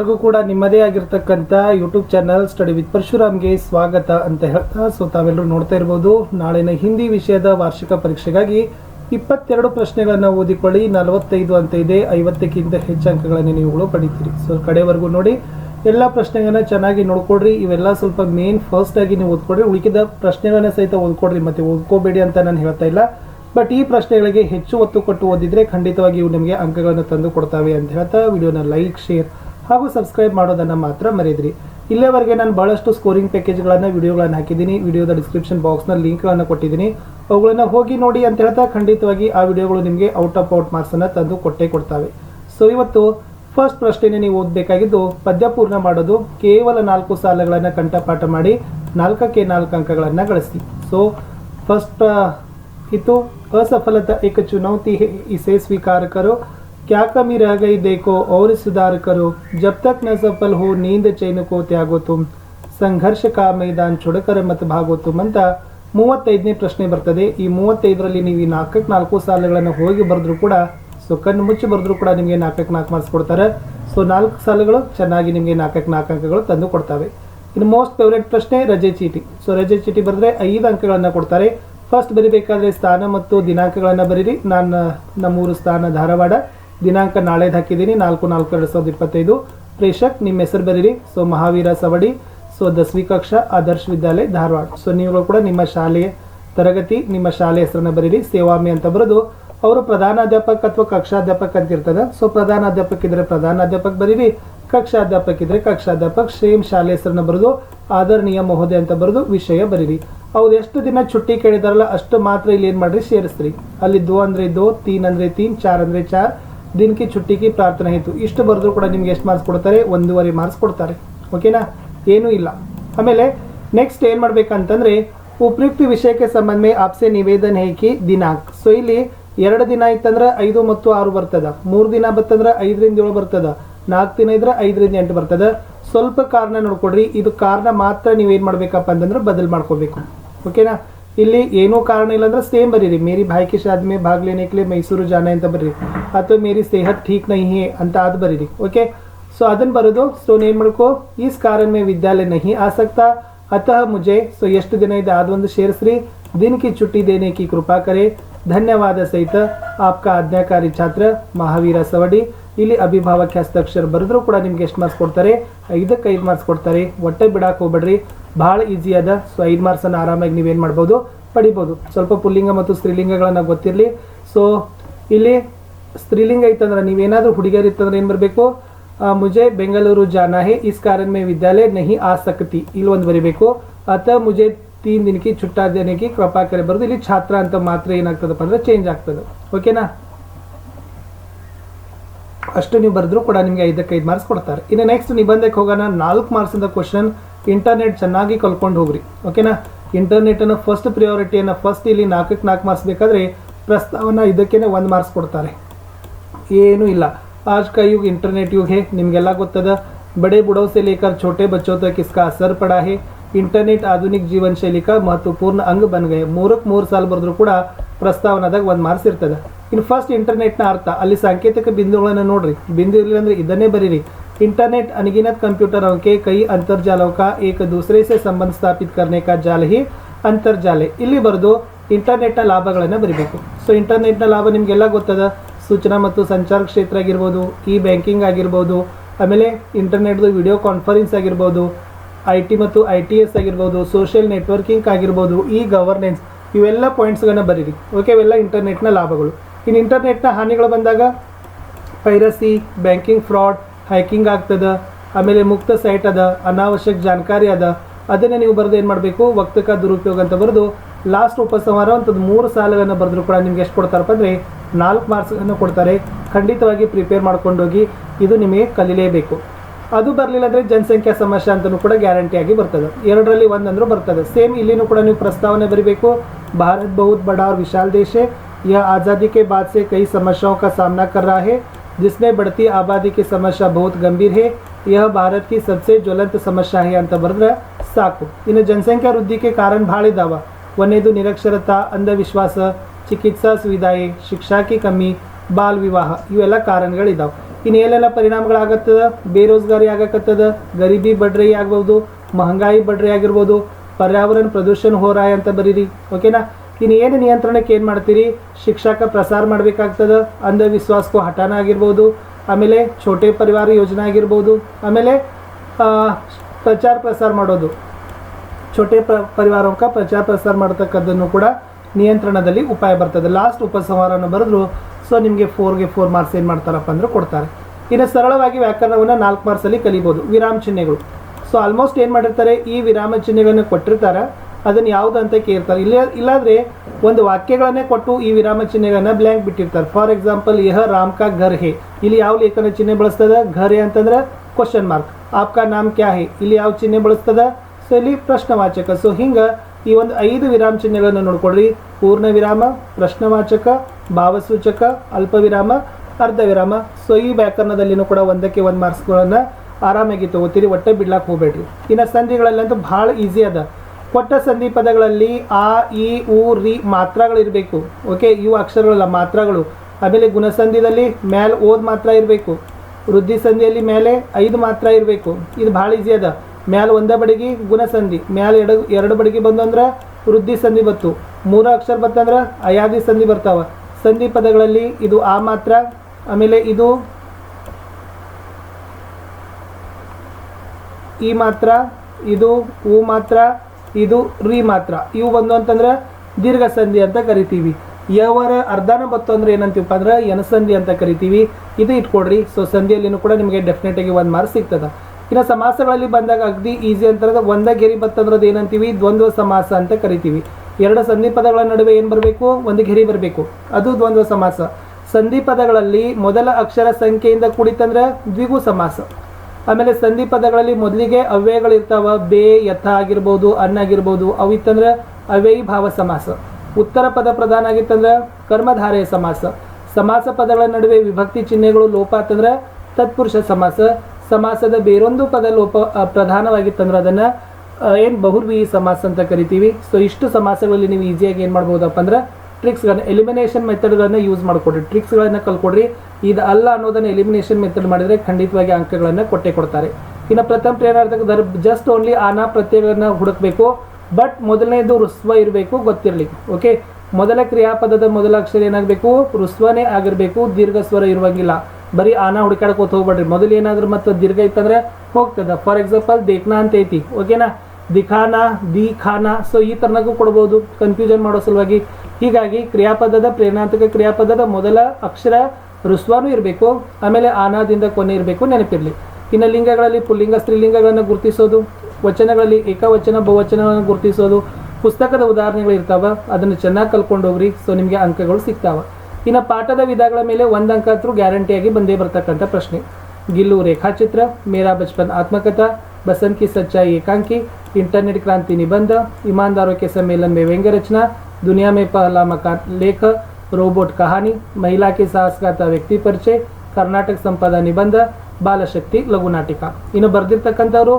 ಎಲ್ಲರಿಗೂ ಕೂಡ ನಿಮ್ಮದೇ ಆಗಿರ್ತಕ್ಕಂಥ ಯೂಟ್ಯೂಬ್ ಚಾನಲ್ ಸ್ಟಡಿ ವಿತ್ ಪರಶುರಾಮ್ಗೆ ಸ್ವಾಗತ ಅಂತ ಹೇಳ್ತಾ ಸೊ ತಾವೆಲ್ಲರೂ ನೋಡ್ತಾ ಇರ್ಬೋದು. ನಾಳಿನ ಹಿಂದಿ ವಿಷಯದ ವಾರ್ಷಿಕ ಪರೀಕ್ಷೆಗಾಗಿ ಇಪ್ಪತ್ತೆರಡು ಪ್ರಶ್ನೆಗಳನ್ನು ಓದಿಕೊಳ್ಳಿ, ನಲವತ್ತೈದು ಅಂತ ಇದೆ. ಐವತ್ತಕ್ಕಿಂತ ಹೆಚ್ಚು ಅಂಕಗಳನ್ನು ನೀವುಗಳು ಪಡಿತೀರಿ. ಸೊ ಕಡೆವರೆಗೂ ನೋಡಿ, ಎಲ್ಲ ಪ್ರಶ್ನೆಗಳನ್ನ ಚೆನ್ನಾಗಿ ನೋಡ್ಕೊಡ್ರಿ. ಇವೆಲ್ಲ ಸ್ವಲ್ಪ ಮೇನ್ ಫಸ್ಟ್ ಆಗಿ ನೀವು ಓದ್ಕೊಡ್ರಿ. ಉಳಿಕಿದ ಪ್ರಶ್ನೆಗಳನ್ನ ಸಹಿತ ಓದ್ಕೊಡ್ರಿ, ಮತ್ತೆ ಓದ್ಕೋಬೇಡಿ ಅಂತ ನಾನು ಹೇಳ್ತಾ ಇಲ್ಲ. ಬಟ್ ಈ ಪ್ರಶ್ನೆಗಳಿಗೆ ಹೆಚ್ಚು ಒತ್ತು ಕೊಟ್ಟು ಓದಿದ್ರೆ ಖಂಡಿತವಾಗಿ ನಿಮಗೆ ಅಂಕಗಳನ್ನು ತಂದು ಕೊಡ್ತಾವೆ ಅಂತ ಹೇಳ್ತಾ, ವಿಡಿಯೋನ ಲೈಕ್ ಶೇರ್ ಹಾಗೂ ಸಬ್ಸ್ಕ್ರೈಬ್ ಮಾಡೋದನ್ನು ಮಾತ್ರ ಮರೆಯದ್ರಿ. ಇಲ್ಲೇವರೆಗೆ ನಾನು ಭಾಳಷ್ಟು ಸ್ಕೋರಿಂಗ್ ಪ್ಯಾಕೇಜ್ಗಳನ್ನು ವೀಡಿಯೋಗಳನ್ನು ಹಾಕಿದ್ದೀನಿ. ವಿಡಿಯೋದ ಡಿಸ್ಕ್ರಿಪ್ಷನ್ ಬಾಕ್ಸ್ನ ಲಿಂಕ್ಗಳನ್ನು ಕೊಟ್ಟಿದ್ದೀನಿ. ಅವುಗಳನ್ನು ಹೋಗಿ ನೋಡಿ ಅಂತ ಹೇಳ್ತಾ ಖಂಡಿತವಾಗಿ ಆ ವಿಡಿಯೋಗಳು ನಿಮಗೆ ಔಟ್ ಆಫ್ ಔಟ್ ಮಾರ್ಕ್ಸನ್ನು ತಂದು ಕೊಟ್ಟೇ ಕೊಡ್ತವೆ. ಸೊ ಇವತ್ತು ಫಸ್ಟ್ ಪ್ರಶ್ನೆನೇ ನೀವು ಓದಬೇಕಾಗಿದ್ದು, ಪದ್ಯ ಪೂರ್ಣ ಮಾಡೋದು ಕೇವಲ ನಾಲ್ಕು ಸಾಲಗಳನ್ನು ಕಂಠಪಾಠ ಮಾಡಿ, ನಾಲ್ಕಕ್ಕೆ ನಾಲ್ಕು ಅಂಕಗಳನ್ನು ಗಳಿಸಿ. ಸೊ ಫಸ್ಟ್ ಇತ್ತು. ಅಸಫಲತ ಏಕ ಚುನೌತಿ ಇಸೆ ಸ್ವೀಕಾರಕರು. क्या कमी रह गई देखो और सुधार करो जब तक न सफल हो नींद चैन को त्यागो तुम ಸಂಘರ್ಷ ಕಾ ಮೈದಾನ್ ಚುಡಕರ ಮತ್ತು ಭಾಗೋ ತುಮ್ ಅಂತ ಮೂವತ್ತೈದನೇ ಪ್ರಶ್ನೆ ಬರ್ತದೆ ಈ ಮೂವತ್ತೈದರಲ್ಲಿ ನೀವು ಈ ನಾಲ್ಕಕ್ಕೆ ನಾಲ್ಕು ಸಾಲುಗಳನ್ನು ಹೋಗಿ ಬರೆದ್ರು ಕೂಡ ಸೊ ಕಣ್ಣು ಮುಚ್ಚಿ ಬರೆದ್ರು ಕೂಡ ನಿಮಗೆ ನಾಲ್ಕಕ್ಕೆ ನಾಲ್ಕು ಮಾರ್ಕ್ಸ್ ಕೊಡ್ತಾರೆ ಸೊ ನಾಲ್ಕು ಸಾಲುಗಳು ಚೆನ್ನಾಗಿ ನಿಮಗೆ ನಾಲ್ಕಕ್ಕೆ ನಾಲ್ಕು ಅಂಕಗಳು ತಂದು ಕೊಡ್ತವೆ ಇನ್ನು ಮೋಸ್ಟ್ ಫೇವ್ರೆಟ್ ಪ್ರಶ್ನೆ ರಜೆ ಚೀಟಿ ಸೊ ರಜೆ ಚೀಟಿ ಬರೆದ್ರೆ ಐದು ಅಂಕಗಳನ್ನು ಕೊಡ್ತಾರೆ ಫಸ್ಟ್ ಬರಿಬೇಕಾದ್ರೆ ಸ್ಥಾನ ಮತ್ತು ದಿನಾಂಕಗಳನ್ನು ಬರೀರಿ ನಾನು ನಮ್ಮೂರು ಸ್ಥಾನ ಧಾರವಾಡ ದಿನಾಂಕ ನಾಳೆದು ಹಾಕಿದ್ದೀನಿ. ನಾಲ್ಕು ನಾಲ್ಕು ಎರಡು ಸಾವಿರದ ಇಪ್ಪತ್ತೈದು. ಪ್ರೇಕ್ಷಕ್, ನಿಮ್ಮ ಹೆಸರು ಬರೀರಿ. ಸೊ, ಮಹಾವೀರ ಸವಡಿ. ಸೊ ದಸವಿ ಕಕ್ಷಾ ಆದರ್ಶ ವಿದ್ಯಾಲಯ ಧಾರವಾಡ. ಸೊ ನೀವುಗಳು ಕೂಡ ನಿಮ್ಮ ಶಾಲೆಯ ತರಗತಿ, ನಿಮ್ಮ ಶಾಲೆ ಹೆಸರನ್ನು ಬರೀರಿ. ಸೇವಾಮಿ ಅಂತ ಬರೆದು ಅವರು ಪ್ರಧಾನಾಧ್ಯಾಪಕ ಅಥವಾ ಕಕ್ಷಾಧ್ಯಾಪಕ ಅಂತ ಇರ್ತದೆ. ಸೊ, ಪ್ರಧಾನಾಧ್ಯಾಪಕ ಇದ್ದರೆ ಪ್ರಧಾನಾಧ್ಯಾಪಕ ಬರೀರಿ. ಕಕ್ಷಾಧ್ಯಾಪಕ ಇದ್ದರೆ ಕಕ್ಷಾಧ್ಯಾಪಕ. ಸೇಮ್ ಶಾಲೆ ಹೆಸರನ್ನು ಬರೆದು ಆಧರಣೀಯ ಮಹೋದಯ ಅಂತ ಬರೆದು ವಿಷಯ ಬರೀರಿ. ಅವ್ರು ಎಷ್ಟು ದಿನ ಚುಟ್ಟಿ ಕೇಳಿದಾರಲ್ಲ ಅಷ್ಟು ಮಾತ್ರ ಇಲ್ಲಿ ಏನು ಮಾಡ್ರಿ, ಸೇರಿಸ್ರಿ. ಅಲ್ಲಿ ದೋ ಅಂದ್ರೆ ದೋ, ತೀನ್ ಅಂದ್ರೆ ತೀನ್, ಚಾರ್ ಅಂದ್ರೆ ಚಾರ್. ದಿನಕ್ಕೆ ಚುಟ್ಟಿಗೆ ಪ್ರಾರ್ಥನೆ ಆಯಿತು ಇಷ್ಟು ಬರೆದ್ರು ಕೂಡ ನಿಮ್ಗೆ ಎಷ್ಟು ಮಾರ್ಕ್ಸ್ ಕೊಡ್ತಾರೆ? ಒಂದೂವರೆ ಮಾರ್ಕ್ಸ್ ಕೊಡ್ತಾರೆ. ಓಕೆನಾ ಏನೂ ಇಲ್ಲ. ಆಮೇಲೆ ನೆಕ್ಸ್ಟ್ ಏನು ಮಾಡಬೇಕಂತಂದರೆ, ಉಪಯುಕ್ತ ವಿಷಯಕ್ಕೆ ಸಂಬಂಧ ಆಪ್ಸೆ ನಿವೇದನೆ ಹೇಕಿ ದಿನಾಂಕ್? ಸೊ ಇಲ್ಲಿ ಎರಡು ದಿನ ಇತ್ತಂದ್ರೆ ಐದು ಮತ್ತು ಆರು ಬರ್ತದ. ಮೂರು ದಿನ ಬತ್ತಂದ್ರೆ ಐದರಿಂದ ಏಳು ಬರ್ತದ. ನಾಲ್ಕು ದಿನ ಇದ್ರೆ ಐದರಿಂದ ಎಂಟು ಬರ್ತದ. ಸ್ವಲ್ಪ ಕಾರಣ ನೋಡ್ಕೊಡ್ರಿ. ಇದು ಕಾರಣ ಮಾತ್ರ ನೀವೇನು ಮಾಡಬೇಕಪ್ಪ ಅಂತಂದ್ರೆ ಬದಲು ಮಾಡ್ಕೋಬೇಕು. ಓಕೆನಾ ಇಲ್ಲಿ ಏನೂ ಕಾರಣ ಇಲ್ಲ ಅಂದ್ರೆ ಸೇಮ್ ಬರೀರಿ ಮೇರಿ ಭಾಯ್ ಕಿ ಶಾದಿ ಮೇ ಭಾಗ್ ಲೇನೆ ಕೆ ಲಿಯೆ ಮೈಸೂರು ಜಾನ ಅಂತ ಬರೀರಿ ಅಥವಾ ಮೇರಿ ಸೇಹತ್ ಠೀಕ್ ನಹಿ ಹೇ ಅಂತ ಅದು ಬರೀರಿ ಓಕೆ ಸೊ ಅದನ್ನ ಬರೋದು ಸೊ ಏನು ಮಾಡ್ಕೋ ಇಸ್ ಕಾರಣ ಮೇ ವಿದ್ಯಾಲಯ ನಹಿ ಆ सकता अतः मुझे ಸೊ ಎಷ್ಟು ದಿನ ಇದೆ ಅದೊಂದು ಸೇರಿಸ್ರಿ दिन की छुट्टी देने की कृपा करे ಧನ್ಯವಾದ ಸಹಿತ ಆಪ್ಕಾ ಆಜ್ಞಾಕಾರಿ ಛಾತ್ರ ಮಹಾವೀರ ಸವಡಿ ಇಲ್ಲಿ ಅಭಿಭಾವಕ್ಕೆ ಹಸ್ತಾಕ್ಷರ ಬರೆದ್ರು ಕೂಡ ನಿಮ್ಗೆ ಎಷ್ಟು ಮಾರ್ಕ್ಸ್ ಕೊಡ್ತಾರೆ? ಐದಕ್ಕೆ ಐದು ಮಾರ್ಕ್ಸ್ ಕೊಡ್ತಾರೆ. ಹೊಟ್ಟೆ ಬಿಡಕ್ಕೆ ಹೋಗ್ಬೇಡ್ರಿ. ಭಾಳ ಈಸಿ ಅದ. ಸೊ ಐದು ಮಾರ್ಕ್ಸನ್ನು ಆರಾಮಾಗಿ ನೀವೇನು ಮಾಡ್ಬೋದು? ಪಡಿಬೋದು. ಸ್ವಲ್ಪ ಪುಲ್ಲಿಂಗ ಮತ್ತು ಸ್ತ್ರೀಲಿಂಗಗಳನ್ನ ಗೊತ್ತಿರಲಿ. ಸೊ ಇಲ್ಲಿ ಸ್ತ್ರೀಲಿಂಗ ಇತ್ತಂದ್ರೆ ನೀವೇನಾದರೂ ಹುಡುಗಿಯರು ಇತ್ತಂದ್ರೆ ಏನು ಬರಬೇಕು? ಮುಜೆ ಬೆಂಗಳೂರು ಜಾನ ಹೇ ಇಸ್ ಕಾರಣ ಮೇ ವಿದ್ಯಾಲಯ ನಹಿ ಆಸಕ್ತಿ. ಸಕ್ತಿ ಇಲ್ಲಿ ಒಂದು ಬರಿಬೇಕು. ಅಥವಾ ಮುಜೆ ತೀನ್ ದಿನಕ್ಕೆ ಚುಟ್ಟಾ ದಿನಕ್ಕೆ ಕೃಪಾ ಕರೆ ಬರೋದು ಇಲ್ಲಿ ಛಾತ್ರ ಅಂತ ಮಾತ್ರ ಏನಾಗ್ತದಪ್ಪ ಅಂದ್ರೆ ಚೇಂಜ್ ಆಗ್ತದೆ. ಓಕೆನಾ ಅಷ್ಟು ನೀವು ಬರೆದ್ರೂ ಕೂಡ ನಿಮಗೆ ಐದಕ್ಕೆ ಐದು ಮಾರ್ಕ್ಸ್ ಕೊಡ್ತಾರೆ. ಇನ್ನು ನೆಕ್ಸ್ಟ್ ನಿಬಂಧಕ್ಕೆ ಹೋಗೋಣ, ನಾಲ್ಕು ಮಾರ್ಕ್ಸಿಂದ ಕ್ವಶನ್ ಇಂಟರ್ನೆಟ್ ಚೆನ್ನಾಗಿ ಕಲ್ಕೊಂಡು ಹೋಗ್ರಿ ಓಕೆನಾ ಇಂಟರ್ನೆಟನ್ನು ಫಸ್ಟ್ ಪ್ರಿಯಾರಿಟಿಯನ್ನು ಫಸ್ಟ್ ಇಲ್ಲಿ ನಾಲ್ಕಕ್ಕೆ ನಾಲ್ಕು ಮಾರ್ಕ್ಸ್ ಬೇಕಾದರೆ ಪ್ರಸ್ತಾವನ ಇದಕ್ಕೇ ಒಂದು ಮಾರ್ಕ್ಸ್ ಕೊಡ್ತಾರೆ. ಏನೂ ಇಲ್ಲ. ಆಜ್ ಯುಗ ಇಂಟರ್ನೆಟ್ ಯುಗ ಹೇ, ನಿಮಗೆಲ್ಲ ಗೊತ್ತದ. ಬಡೇ ಬುಡೋಸೆ ಲೇಖರ್ ಛೋಟೆ ಬಚ್ಚೋತ ಕಿಸ್ಕಾ ಅಸರ್ ಪಡಾ ಹೇ. ಇಂಟರ್ನೆಟ್ ಆಧುನಿಕ ಜೀವನ ಶೈಲಿಕ ಮಹತ್ವಪೂರ್ಣ ಅಂಗ ಬನ್ ಮೂರಕ್ಕೆ ಮೂರು ಸಾಲ ಬರೆದ್ರೂ ಕೂಡ ಪ್ರಸ್ತಾವನದಾಗ ಒಂದು ಮಾರ್ಕ್ಸ್ ಇರ್ತದೆ. ಇನ್ನು ಫಸ್ಟ್ ಇಂಟರ್ನೆಟ್ನ ಅರ್ಥ ಅಲ್ಲಿ ಸಾಂಕೇತಿಕ ಬಿಂದುಗಳನ್ನು ನೋಡ್ರಿ ಬಿಂದು ಇರಲಿಲ್ಲ ಅಂದ್ರೆ ಇದನ್ನೇ ಬರೀರಿ इंटरनेट अनगिनत कंप्यूटरों के कई अंतर्जालों का एक दूसरे से संबंध स्थापित करने का जाल ही ಅಂತರ್ಜಾಲೆ ಇಲ್ಲಿ ಬರೆದು ಇಂಟರ್ನೆಟ್ನ ಲಾಭಗಳನ್ನು ಬರಿಬೇಕು ಸೊ ಇಂಟರ್ನೆಟ್ನ ಲಾಭ ನಿಮಗೆಲ್ಲ ಗೊತ್ತದ ಸೂಚನಾ ಮತ್ತು ಸಂಚಾರ ಕ್ಷೇತ್ರ ಆಗಿರ್ಬೋದು ಇ ಬ್ಯಾಂಕಿಂಗ್ ಆಗಿರ್ಬೋದು ಆಮೇಲೆ ಇಂಟರ್ನೆಟ್ದು ವಿಡಿಯೋ ಕಾನ್ಫರೆನ್ಸ್ ಆಗಿರ್ಬೋದು ಐ ಟಿ ಮತ್ತು ಐ ಟಿ ಎಸ್ ಆಗಿರ್ಬೋದು ಸೋಷಿಯಲ್ ನೆಟ್ವರ್ಕಿಂಗ್ ಆಗಿರ್ಬೋದು ಇ ಗವರ್ನೆನ್ಸ್ ಇವೆಲ್ಲ ಪಾಯಿಂಟ್ಸ್ಗಳನ್ನ ಬರೀರಿ ಓಕೆ ಇವೆಲ್ಲ ಇಂಟರ್ನೆಟ್ನ ಲಾಭಗಳು ಇನ್ನು ಇಂಟರ್ನೆಟ್ನ ಹಾನಿಗಳು ಬಂದಾಗ ಪೈರಸಿ, ಬ್ಯಾಂಕಿಂಗ್ ಫ್ರಾಡ್, ಹೈಕಿಂಗ್ ಆಗ್ತದೆ, ಆಮೇಲೆ ಮುಕ್ತ ಸೈಟ್ ಅದ, ಅನಾವಶ್ಯಕ ಜಾನ್ಕಾರಿ ಅದ, ಅದನ್ನೇ ನೀವು ಬರೆದು ಏನು ಮಾಡಬೇಕು? ವಕ್ತಕ, ದುರುಪಯೋಗ ಅಂತ ಬರೆದು ಲಾಸ್ಟ್ ಉಪಸಂಹಾರ ಅಂಥದ್ದು ಮೂರು ಸಾಲಗಳನ್ನು ಬರೆದ್ರು ಕೂಡ ನಿಮ್ಗೆ ಎಷ್ಟು ಕೊಡ್ತಾರಪ್ಪ ಅಂದರೆ ನಾಲ್ಕು ಮಾರ್ಕ್ಸ್ಗಳನ್ನು ಕೊಡ್ತಾರೆ. ಖಂಡಿತವಾಗಿ ಪ್ರಿಪೇರ್ ಮಾಡ್ಕೊಂಡೋಗಿ ಇದು ನಿಮಗೆ ಕಲಿಲೇಬೇಕು. ಅದು ಬರಲಿಲ್ಲ ಅಂದರೆ ಜನಸಂಖ್ಯಾ ಸಮಸ್ಯೆ ಅಂತಲೂ ಕೂಡ ಗ್ಯಾರಂಟಿಯಾಗಿ ಬರ್ತದೆ. ಎರಡರಲ್ಲಿ ಒಂದಂದರೂ ಬರ್ತದೆ. ಸೇಮ್ ಇಲ್ಲಿನೂ ಕೂಡ ನೀವು ಪ್ರಸ್ತಾವನೆ ಬರೀಬೇಕು. ಭಾರತ್ ಬಹುತ್ ಬಡಾರ್ ವಿಶಾಲ್ ದೇಶೆ. यह आज़ादी के बाद से कई समस्याओं का सामना कर रहा है जिसमें बढ़ती आबादी की समस्या बहुत गंभीर है यह भारत की सबसे ज्वलंत समस्या है ಅಂತ ಬರೆದ್ರೆ ಸಾಕು ಇನ್ನು ಜನಸಂಖ್ಯಾ ವೃದ್ಧಿಗೆ ಕಾರಣ ಭಾಳ ಇದಾವ ಒಂದನೇದು ನಿರಕ್ಷರತಾ ಅಂಧವಿಶ್ವಾಸ ಚಿಕಿತ್ಸಾ ಸುವಿಧಾಯೆ ಶಿಕ್ಷಾ ಕಿ ಕಮ್ಮಿ ಬಾಲ್ ವಿವಾಹ ಇವೆಲ್ಲ ಕಾರಣಗಳಿದಾವೆ ಇನ್ನು ಏನೆಲ್ಲ ಪರಿಣಾಮಗಳಾಗತ್ತದ ಬೇರೋಜ್ಗಾರಿ ಆಗಕತ್ತದ ಗರೀಬಿ ಬಡ್ರಿ ಆಗ್ಬೋದು ಮಹಂಗಾಯಿ ಬಡ್ರಿ ಆಗಿರ್ಬೋದು ಪರ್ಯಾವರಣ ಪ್ರದೂಷಣ हो रहा है ಅಂತ ಬರೀರಿ ಓಕೆನಾ ಇನ್ನು ಏನು ನಿಯಂತ್ರಣಕ್ಕೆ ಏನು ಮಾಡ್ತೀರಿ? ಶಿಕ್ಷಕ ಪ್ರಸಾರ ಮಾಡಬೇಕಾಗ್ತದೆ, ಅಂಧವಿಶ್ವಾಸಕ್ಕೂ ಹಠಾನ ಆಗಿರ್ಬೋದು, ಆಮೇಲೆ ಛೋಟೆ ಪರಿವಾರ ಯೋಜನೆ ಆಗಿರ್ಬೋದು, ಆಮೇಲೆ ಪ್ರಚಾರ ಪ್ರಸಾರ ಮಾಡೋದು. ಛೋಟೆ ಪ್ರ ಪರಿವಾರಕ್ಕೆ ಪ್ರಚಾರ ಪ್ರಸಾರ ಮಾಡ್ತಕ್ಕದ್ದನ್ನು ಕೂಡ ನಿಯಂತ್ರಣದಲ್ಲಿ ಉಪಾಯ ಬರ್ತದೆ. ಲಾಸ್ಟ್ ಉಪಸಂಹಾರನ ಬರೆದ್ರು ಸೊ ನಿಮಗೆ ಫೋರ್ಗೆ ಫೋರ್ ಮಾರ್ಕ್ಸ್ ಏನು ಮಾಡ್ತಾರಪ್ಪ ಅಂದ್ರೆ ಕೊಡ್ತಾರೆ. ಇನ್ನು ಸರಳವಾಗಿ ವ್ಯಾಕರಣವನ್ನು ನಾಲ್ಕು ಮಾರ್ಕ್ಸಲ್ಲಿ ಕಲಿಬೋದು. ವಿರಾಮ ಚಿಹ್ನೆಗಳು. ಸೊ ಆಲ್ಮೋಸ್ಟ್ ಏನು ಮಾಡಿರ್ತಾರೆ? ಈ ವಿರಾಮ ಚಿಹ್ನೆಗಳನ್ನು ಕೊಟ್ಟಿರ್ತಾರೆ. ಅದನ್ನು ಯಾವುದು ಅಂತ ಕೇಳ್ತಾರೆ. ಇಲ್ಲ, ಇಲ್ಲಾಂದರೆ ಒಂದು ವಾಕ್ಯಗಳನ್ನೇ ಕೊಟ್ಟು ಈ ವಿರಾಮ ಚಿಹ್ನೆಗಳನ್ನ ಬ್ಲ್ಯಾಂಕ್ ಬಿಟ್ಟಿರ್ತಾರೆ. ಫಾರ್ ಎಕ್ಸಾಂಪಲ್ ಯಹ ರಾಮ್ ಕಾ ಘರ್ ಹೇ. ಇಲ್ಲಿ ಯಾವ ಲೇಖನ ಚಿಹ್ನೆ ಬಳಸ್ತದ? ಘರ್ ಹೇ ಅಂತಂದ್ರೆ ಕ್ವಶನ್ ಮಾರ್ಕ್ ಆಪ್ಕಾ ನಾಮ್ ಕ್ಯಾ ಹೇ? ಇಲ್ಲಿ ಯಾವ ಚಿಹ್ನೆ ಬಳಸ್ತದ? ಸೊ ಇಲ್ಲಿ ಪ್ರಶ್ನವಾಚಕ. ಸೊ ಹಿಂಗೆ ಈ ಒಂದು ಐದು ವಿರಾಮ ಚಿಹ್ನೆಗಳನ್ನು ನೋಡ್ಕೊಡ್ರಿ ಪೂರ್ಣ ವಿರಾಮ, ಪ್ರಶ್ನವಾಚಕ, ಭಾವಸೂಚಕ, ಅಲ್ಪ ವಿರಾಮ, ಅರ್ಧ ವಿರಾಮ. ಸೊ ಈ ವ್ಯಾಕರಣದಲ್ಲಿನೂ ಕೂಡ ಒಂದಕ್ಕೆ ಒಂದು ಮಾರ್ಕ್ಸ್ಗಳನ್ನು ಆರಾಮಾಗಿ ತಗೋತೀರಿ. ಒಟ್ಟೆ ಬಿಡ್ಲಾಕ್ ಹೋಗ್ಬೇಡ್ರಿ. ಇನ್ನು ಸಂಧಿಗಳಲ್ಲಂತೂ ಭಾಳ ಈಸಿ ಅದ. ಕೊಟ್ಟ ಸಂಧಿ ಪದಗಳಲ್ಲಿ ಆ ಇ ಉ, ರಿ ಮಾತ್ರಗಳಿರಬೇಕು. ಓಕೆ, ಇವು ಅಕ್ಷರಗಳಲ್ಲ, ಮಾತ್ರಗಳು. ಆಮೇಲೆ ಗುಣಸಂಧಿದಲ್ಲಿ ಮ್ಯಾಲ್ ಓದ್ ಮಾತ್ರ ಇರಬೇಕು. ವೃದ್ಧಿ ಸಂಧಿಯಲ್ಲಿ ಮೇಲೆ ಐದು ಮಾತ್ರ ಇರಬೇಕು. ಇದು ಭಾಳ ಈಸಿ ಅದ. ಮ್ಯಾಲ ಒಂದ ಬಡಿಗೆ ಗುಣಸಂಧಿ, ಮ್ಯಾಲ ಎರಡು ಎರಡು ಬಡಿಗೆ ಬಂದು ಅಂದ್ರೆ ವೃದ್ಧಿ ಸಂಧಿ ಬತ್ತು. ಮೂರು ಅಕ್ಷರ ಬತ್ತಂದ್ರೆ ಅಯಾದಿ ಸಂಧಿ ಬರ್ತಾವ. ಸಂಧಿ ಪದಗಳಲ್ಲಿ ಇದು ಆ ಮಾತ್ರ, ಆಮೇಲೆ ಇದು ಈ ಮಾತ್ರ, ಇದು ಉ ಮಾತ್ರ ಇದು ರಿ ಮಾತ್ರ. ಇವು ಬಂದು ಅಂತಂದ್ರೆ ದೀರ್ಘ ಸಂಧಿ ಅಂತ ಕರಿತೀವಿ. ಯವರ ಅರ್ಧನ ಬತ್ತು ಅಂದ್ರೆ ಏನಂತೀವಪ್ಪ ಅಂದ್ರೆ ಎನಸಂಧಿ ಅಂತ ಕರಿತೀವಿ. ಇದು ಇಟ್ಕೊಡ್ರಿ. ಸೊ ಸಂಧಿಯಲ್ಲಿನೂ ಕೂಡ ನಿಮಗೆ ಡೆಫಿನೆಟ್ ಆಗಿ ಒಂದು ಮಾರ್ಕ್ಸ್ ಸಿಗ್ತದ. ಇನ್ನು ಸಮಾಸಗಳಲ್ಲಿ ಬಂದಾಗ ಅಗದಿ ಈಸಿ ಅಂತಂದ್ರೆ ಒಂದ ಗೆರಿ ಬತ್ತಂದ್ರದ್ದು ಏನಂತೀವಿ? ದ್ವಂದ್ವ ಸಮಾಸ ಅಂತ ಕರಿತೀವಿ. ಎರಡು ಸಂಧಿ ಪದಗಳ ನಡುವೆ ಏನು ಬರಬೇಕು? ಒಂದು ಗೆರಿ ಬರಬೇಕು. ಅದು ದ್ವಂದ್ವ ಸಮಾಸ. ಸಂಧಿ ಪದಗಳಲ್ಲಿ ಮೊದಲ ಅಕ್ಷರ ಸಂಖ್ಯೆಯಿಂದ ಕೂಡಿತಂದ್ರೆ ದ್ವಿಗು ಸಮಾಸ. ಆಮೇಲೆ ಸಂಧಿ ಪದಗಳಲ್ಲಿ ಮೊದಲಿಗೆ ಅವ್ಯಯಗಳಿರ್ತಾವ, ಬೇ, ಯಥ ಆಗಿರ್ಬೋದು ಅನ್ನ ಆಗಿರ್ಬೋದು ಅವು ಇತ್ತಂದ್ರೆ ಅವ್ಯಯಿ ಭಾವ ಸಮಾಸ. ಉತ್ತರ ಪದ ಪ್ರಧಾನ ಆಗಿತ್ತಂದ್ರೆ ಕರ್ಮಧಾರೆಯ ಸಮಾಸ. ಸಮಾಸ ಪದಗಳ ನಡುವೆ ವಿಭಕ್ತಿ ಚಿಹ್ನೆಗಳು ಲೋಪ ಆತಂದ್ರೆ ತತ್ಪುರುಷ ಸಮಾಸ. ಸಮಾಸದ ಬೇರೊಂದು ಪದ ಲೋಪ ಪ್ರಧಾನವಾಗಿತ್ತಂದ್ರೆ ಅದನ್ನ ಏನು ಬಹುರ್ವಿ ಸಮಾಸ ಅಂತ ಕರಿತೀವಿ. ಸೊ ಇಷ್ಟು ಸಮಾಸಗಳಲ್ಲಿ ನೀವು ಈಸಿಯಾಗಿ ಏನು ಮಾಡ್ಬೋದಪ್ಪ ಅಂದ್ರೆ ಟ್ರಿಕ್ಸ್ಗಳನ್ನ ಎಲಿಮಿನೇಷನ್ ಮೆಥಡ್ಗಳನ್ನ ಯೂಸ್ ಮಾಡಿಕೊಡ್ರಿ. ಟ್ರಿಕ್ಸ್ಗಳನ್ನು ಕಲ್ಕೊಡ್ರಿ ಇದು ಅಲ್ಲ ಅನ್ನೋದನ್ನು ಎಲಿಮಿನೇಷನ್ ಮೆಥಡ್ ಮಾಡಿದರೆ ಖಂಡಿತವಾಗಿ ಅಂಕಗಳನ್ನು ಕೊಟ್ಟೆ ಕೊಡ್ತಾರೆ. ಇನ್ನು ಪ್ರಥಮ ಪ್ರೇರಣಾರ್ಥಕ ದರ್ ಜಸ್ಟ್ ಓನ್ಲಿ ಆನಾ ಪ್ರತ್ಯಯಗಳನ್ನು ಹುಡುಕಬೇಕು. ಬಟ್ ಮೊದಲನೇದು ರುಸ್ವ ಇರಬೇಕು ಗೊತ್ತಿರಲಿ ಓಕೆ ಮೊದಲ ಕ್ರಿಯಾಪದದ ಮೊದಲ ಅಕ್ಷರ ಏನಾಗಬೇಕು? ರುಸ್ವನೇ ಆಗಿರಬೇಕು, ದೀರ್ಘ ಸ್ವರ ಇರುವಂಗಿಲ್ಲ. ಬರೀ ಆನಾ ಹುಡುಕಾಡ್ಕೋತ ಹೋಗ್ಬೇಡ್ರಿ. ಮೊದಲು ಏನಾದರೂ ಮತ್ತು ದೀರ್ಘ ಇತ್ತಂದ್ರೆ ಹೋಗ್ತದ. ಫಾರ್ ಎಕ್ಸಾಂಪಲ್ ದೇಖ್ನಾ ಅಂತ ಐತಿ. ಓಕೆನಾ ದಿಖಾನಾ ದಿ ಖಾನಾ ಸೊ ಈ ಥರನಾಗೂ ಕೊಡ್ಬೋದು. ಕನ್ಫ್ಯೂಷನ್ ಮಾಡೋ ಸಲುವಾಗಿ. ಹೀಗಾಗಿ ಕ್ರಿಯಾಪದದ ಪ್ರೇರಣಾಂತಕ ಕ್ರಿಯಾಪದದ ಮೊದಲ ಅಕ್ಷರ ರುಸ್ವಾನೂ ಇರಬೇಕು, ಆಮೇಲೆ ಆನಾದಿಂದ ಕೊನೆ ಇರಬೇಕು, ನೆನಪಿರಲಿ. ಇನ್ನು ಲಿಂಗಗಳಲ್ಲಿ ಪುಲ್ಲಿಂಗ, ಸ್ತ್ರೀಲಿಂಗಗಳನ್ನು ಗುರುತಿಸೋದು, ವಚನಗಳಲ್ಲಿ ಏಕವಚನ, ಬಹುವಚನಗಳನ್ನು ಗುರುತಿಸೋದು, ಪುಸ್ತಕದ ಉದಾಹರಣೆಗಳು ಇರ್ತಾವೆ, ಅದನ್ನು ಚೆನ್ನಾಗಿ ಕಲ್ಕೊಂಡು ಹೋಗ್ರಿ ಸೊ ನಿಮಗೆ ಅಂಕಗಳು ಸಿಗ್ತಾವೆ. ಇನ್ನು ಪಾಠದ ವಿಧಗಳ ಮೇಲೆ ಒಂದು ಅಂಕ ಹತ್ರ ಗ್ಯಾರಂಟಿಯಾಗಿ ಬಂದೇ ಬರ್ತಕ್ಕಂಥ ಪ್ರಶ್ನೆ. ಗಿಲ್ಲು ರೇಖಾಚಿತ್ರ, ಮೇರಾ ಬಚ್ಪನ್ ಆತ್ಮಕಥಾ, ಬಸಂತ್ ಕಿ ಸಚ್ಚಾಯಿ ಏಕಾಂಕಿ ಇಂಟರ್ನೆಟ್ ಕ್ರಾಂತಿ ನಿಬಂಧ ಇಮಾನ್ದಾರೋ ಕೆ ಸಮ್ಮೇಲನ್ ಮೇ ವ್ಯಂಗ್ಯ ರಚನಾ, ದುನಿಯಾ ಮೇ ಪಹಲಾ ಮಕಾನ್ ಲೇಖ लेख रोबोट कहानी महिला के साहसगाथा ವ್ಯಕ್ತಿ ಪರಿಚಯ ಕರ್ನಾಟಕ ಸಂಪದ ನಿಬಂಧ ಬಾಲಶಕ್ತಿ ಲಘು ನಾಟಿಕ ಇನ್ನು ಬರೆದಿರ್ತಕ್ಕಂಥವ್ರು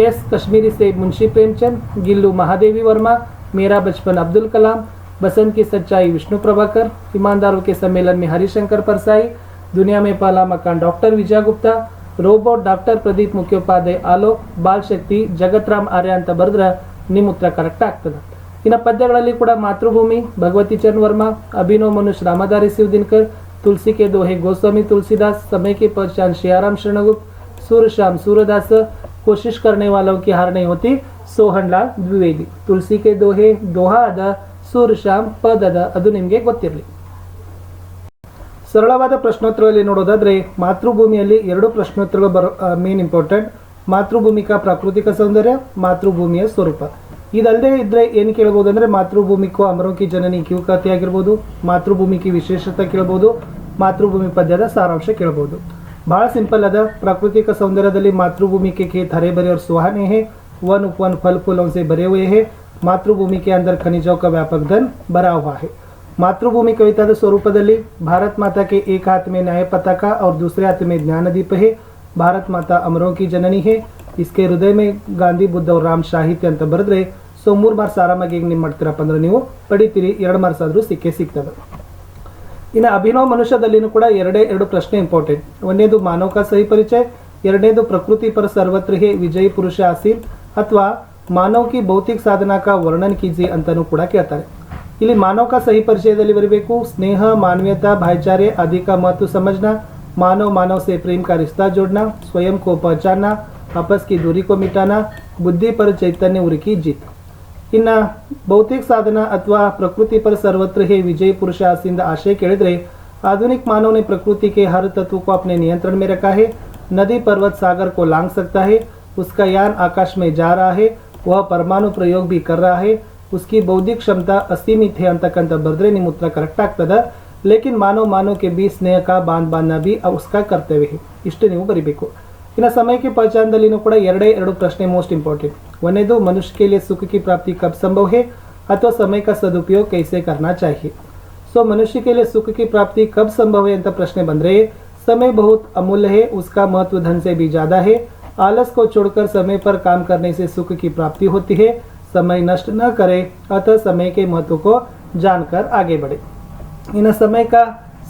ಎಸ್ कश्मीरी से मुंशी प्रेमचंद गिल्लू महादेवी वर्मा मेरा बचपन अब्दुल कलाम बसंत की सच्चाई विष्णु प्रभाकर ईमानदारों के सम्मेलन में हरिशंकर परसाई दुनिया में पहला मकान doctor Vijay Gupta robot doctor Pradeep Mukhopadhyay Alok Bal ಶಕ್ತಿ ಜಗತ್ರಾಮ್ ಆರ್ಯ ಅಂತ ಬರೆದ್ರೆ ನಿಮ್ಮ ಉತ್ತರ ಕರೆಕ್ಟ್ ಆಗ್ತದೆ ಇನ್ನು ಪದ್ಯಗಳಲ್ಲಿ ಕೂಡ ಮಾತೃಭೂಮಿ ಭಗವತಿ ಚರಣ್ ವರ್ಮಾ ಅಭಿನವ್ ಮನುಷ್ ರಾಮಧಾರಿ शिव दिनकर तुलसी के दोहे गोस्वामी तुलसीदास समय की पहचान श्रेयाराम शरणगुप्त सूर्यश्याम सूर्यदास कोशिश करने वालों की हार नहीं होती ಸೋಹನ್ಲಾಲ್ ದ್ವಿವೇದಿ ತುಳಸಿ ಕೆ ದೋಹೆ ದೋಹಾ ಅದ ಸೂರ್ಯಶ್ಯಾಮ್ ಪದ ಅದ ಅದು ನಿಮಗೆ ಗೊತ್ತಿರಲಿ ಸರಳವಾದ ಪ್ರಶ್ನೋತ್ತರಗಳಲ್ಲಿ ನೋಡೋದಾದ್ರೆ ಮಾತೃಭೂಮಿಯಲ್ಲಿ ಎರಡು ಪ್ರಶ್ನೋತ್ತರಗಳು ಬರೋ ಮೇನ್ ಇಂಪಾರ್ಟೆಂಟ್ ಮಾತೃಭೂಮಿಕಾ ಪ್ರಾಕೃತಿಕ ಸೌಂದರ್ಯ ಮಾತೃಭೂಮಿಯ ಸ್ವರೂಪ ಇದಲ್ಲದೆ ಇದ್ದರೆ ಏನು ಕೇಳ್ಬೋದು ಅಂದರೆ ಮಾತೃಭೂಮಿಕೋ ಅಮರೋಕಿ ಜನನಿ ಕ್ಯೂ ಕಥೆ ಆಗಿರ್ಬೋದು ಮಾತೃಭೂಮಿಕಿ ವಿಶೇಷತೆ ಕೇಳ್ಬೋದು, ಮಾತೃಭೂಮಿ ಪದ್ಯದ ಸಾರಾಂಶ ಕೇಳ್ಬೋದು. ಭಾಳ ಸಿಂಪಲ್ ಅದ. ಪ್ರಾಕೃತಿಕ ಸೌಂದರ್ಯದಲ್ಲಿ ಮಾತೃಭೂಮಿಕೆ ಖೇತ್ ಹರೆ ಸುಹಾನೆ ಹೇ वन उपवन फल फूलों से भरे हुए है मातृभूमि के अंदर खनिजों का व्यापक धन भरा हुआ है मातृभूमि कविता स्वरूपದಲ್ಲಿ भारत माता के एक हाथ में न्याय पताका और दूसरे हाथ में ज्ञानदीप है भारत माता अमरों की जननी है इसके हृदय में गांधी बुद्ध और राम साहित्य ಅಂತ ಬರೆದ್ರೆ ಸೊ ಮೂರು ಮಾರ್ಕ್ಸ್ ಆರಾಮಾಗಿ ಹೆಂಗ್ ನೀವು ಮಾಡ್ತೀರಪ್ಪ ಅಂದ್ರೆ ನೀವು ಪಡಿತೀರಿ, ಎರಡು ಮಾರ್ಕ್ಸ್ ಆದ್ರೂ ಸಿಕ್ಕೇ ಸಿಗ್ತದೆ. ಇನ್ನ ಅಭಿನವ ಮನುಷ್ಯದಲ್ಲಿನೂ ಕೂಡ ಎರಡೇ, ಎರಡು ಪ್ರಶ್ನೆ ಇಂಪಾರ್ಟೆಂಟ್ ಒಂದೇದು ಮಾನವಕ ಸಹಿ ಪರಿಚಯ, ಎರಡನೇದು ಪ್ರಕೃತಿ ಪರ ಸರ್ವತ್ರ ಹೇ ವಿಜಯಿ ಪುರುಷ ಆಸೀನ್, ಅಥವಾ ಮಾನವಕಿ ಭೌತಿಕ ಸಾಧನಾಕ ವರ್ಣನ್ ಕೀಜಿ ಅಂತಲೂ ಕೂಡ ಕೇಳ್ತಾರೆ. ಇಲ್ಲಿ ಮಾನವಕ ಸಹಿ ಪರಿಚಯದಲ್ಲಿ ಬರಬೇಕು, ಸ್ನೇಹ, ಮಾನವೀಯತಾ ಭಾಯಿಚಾರೆ ಅಧಿಕ ಮಹತ್ವ ಸಮಜ್ನ, ಮಾನವ ಮಾನವ ಸೇ प्रेम का रिश्ता जोड़ना स्वयं को पहचानना आपस की दूरी को मिटाना बुद्धि पर चैतन्य उर ಇನ್ನ ಭೌತಿಕ ಸಾಧನ ಅಥವಾ ಪ್ರಕೃತಿ पर सर्वत्र है विजय पुरुष आसिंद आशय ಕೇಳಿದ್ರೆ आधुनिक मानव ने प्रकृति के हर तत्व को अपने नियंत्रण में रखा है नदी पर्वत सागर को लांग सकता है उसका यान आकाश में जा रहा है वह परमाणु प्रयोग भी कर रहा है उसकी बौद्धिक क्षमता असीमित है ಅಂತಕ್ಕಂಥ ಬರೆದ್ರೆ ನಿಮ್ಮ ಉತ್ತರ ಕರೆಕ್ಟ್ ಆಗ್ತದ ಲೇಕಿನ್ ಮಾನವ ಮಾನವ ಕೆ ಬಿ ಸ್ನೇಹ ಕಾ ಬಾಂಧ್ ಬಾಂಧನ ಬಿ ಉಸ್ಕಾ ಕರ್ತವ್ಯ है ಇಷ್ಟು ನೀವು ಬರಿಬೇಕು ಇನ್ನು ಸಮಯಕ್ಕೆ ಪಹಚಾನದಲ್ಲಿನೂ ಕೂಡ ಎರಡೇ ಎರಡು ಪ್ರಶ್ನೆ ಮೋಸ್ಟ್ ಇಂಪಾರ್ಟೆಂಟ್ वने दो, मनुष्य के लिए सुख की प्राप्ति कब संभव है? अथवा समय का सदुपयोग कैसे करना चाहिए? सो, मनुष्य के लिए सुख की प्राप्ति कब संभव है? अंत प्रश्न बन रहे समय बहुत अमूल्य है, उसका महत्व धन से भी ज़्यादा है। आलस को छोड़कर समय पर काम करने से सुख की प्राप्ति होती है। समय नष्ट न करें, अतः समय के महत्व को जानकर आगे बढ़े। इन समय का